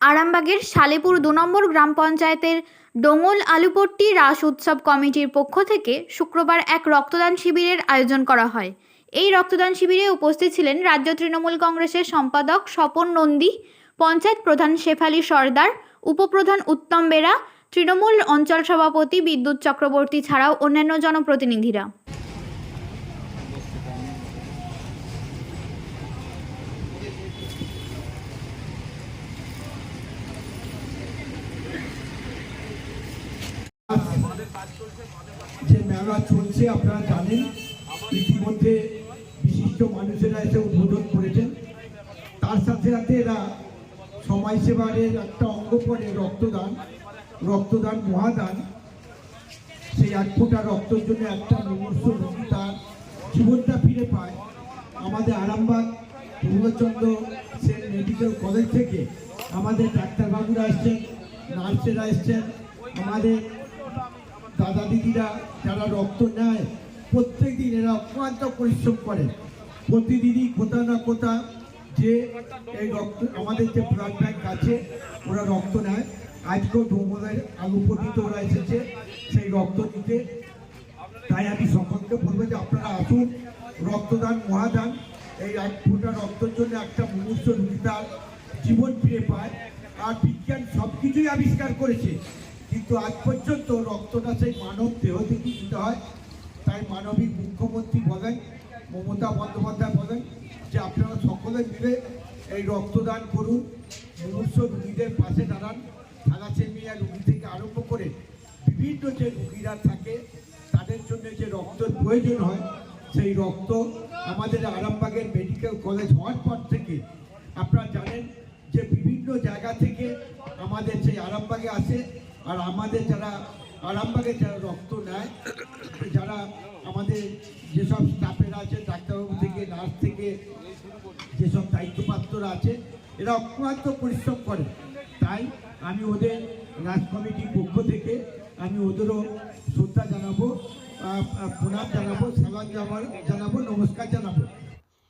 আরামবাগের সালেপুর দু নম্বর গ্রাম পঞ্চায়েতের ডোঙল আলুপট্টি রাস উৎসব কমিটির পক্ষ থেকে শুক্রবার এক রক্তদান শিবিরের আয়োজন করা হয়। এই রক্তদান শিবিরে উপস্থিত ছিলেন রাজ্য তৃণমূল কংগ্রেসের সম্পাদক স্বপন নন্দী, পঞ্চায়েত প্রধান শেফালি সর্দার, উপপ্রধান উত্তম বেরা, তৃণমূল অঞ্চল সভাপতি বিদ্যুৎ চক্রবর্তী ছাড়াও অন্যান্য জনপ্রতিনিধিরা। যে মেলা চলছে, আপনারা জানেন, ইতিমধ্যে বিশিষ্ট মানুষেরা এসে উদ্বোধন করেছেন। তার সাথে সাথে এরা সমাজসেবারের একটা অঙ্গ পড়ে রক্তদান রক্তদান মহাদান। সেই এক ফোঁটা রক্তের জন্য একটা মুমূর্ষ রোগী তার জীবনটা ফিরে পায়। আমাদের আরামবাগ পূর্ণচন্দ্র সেন মেডিকেল কলেজ থেকে আমাদের ডাক্তারবাবুরা এসছেন, নার্সেরা এসছেন, আমাদের দাদা দিদিরা যারা রক্ত নেয় প্রত্যেক দিন এরা অক্লান্ত পরিশ্রম করে। প্রতিদিনই কোথাও না কোথাও যে এই রক্ত, আমাদের যে ব্লাড ব্যাংক আছে, ওরা রক্ত নেয়। আজকেও ডোমলের আলুপটিত ওরা এসেছে, সেই রক্ত নিতে। তাই আমি সকলকে বলব যে আপনারা আসুন, রক্তদান, মহাদান। এই এক ফোঁটা রক্তের জন্য একটা মুহূর্ত রুগী জীবন ফিরে পায়। আর বিজ্ঞান সব কিছুই আবিষ্কার করেছে। কিন্তু আজ পর্যন্ত রক্তটা সেই মানব দেহ থেকেই দিতে হয়। তাই মানবিক মুখ্যমন্ত্রী বলেন, মমতা বন্দ্যোপাধ্যায় বলেন যে আপনারা সকলে মিলে এই রক্তদান করুন মুমূর্ষ রুগীদের পাশে দাঁড়ান, থ্যালাসেমিয়া রুগী থেকে আরম্ভ করে বিভিন্ন যে রুগীরা থাকে, তাদের জন্য যে রক্তের প্রয়োজন হয়, সেই রক্ত আমাদের আরামবাগের মেডিকেল কলেজ হওয়ার পর থেকে আপনারা জানেন যে বিভিন্ন জায়গা থেকে আমাদের সেই আরামবাগে আসে। আর আমাদের যারা আরামবাগে যারা রক্ত নেয়, যারা আমাদের যেসব স্টাফেরা আছে, ডাক্তারবাবু থেকে নার্স থেকে, যেসব দায়িত্বপ্রাপ্তরা আছে, এরা অক্লান্ত পরিশ্রম করে। তাই আমি ওদের রাজ কমিটির পক্ষ থেকে আমি ওদেরও শ্রদ্ধা জানাব প্রণাম জানাব জানাব জানাব, নমস্কার জানাব।